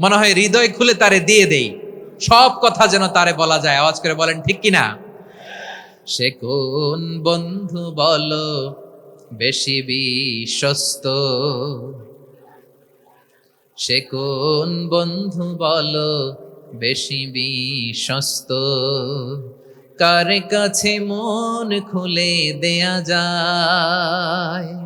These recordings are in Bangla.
মনে হয় হৃদয় খুলে তারে দিয়ে দেই। সব কথা যেন তারে বলা যায়। আওয়াজ করে বলেন, ঠিক কিনা? সে কোন বন্ধু বলো, বেশি বিশ্বস্ত? সে কোন বন্ধু বলো, বেশি বিশ্বস্ত? কার কাছে মন খুলে দেয়া যায়?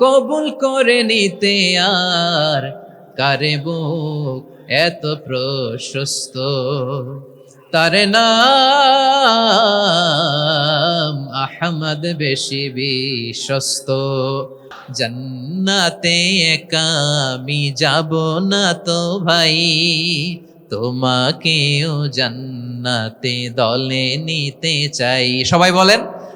কবুল করে নিতে আর কারে বুক এত প্রশস্ত? তার নাম আহমদ বেশি বিশ্বস্ত। জান্নাতে একা আমি যাব না তো ভাই, তোমাকেও জান্নাতে দলে নিতে চাই। সবাই বলেন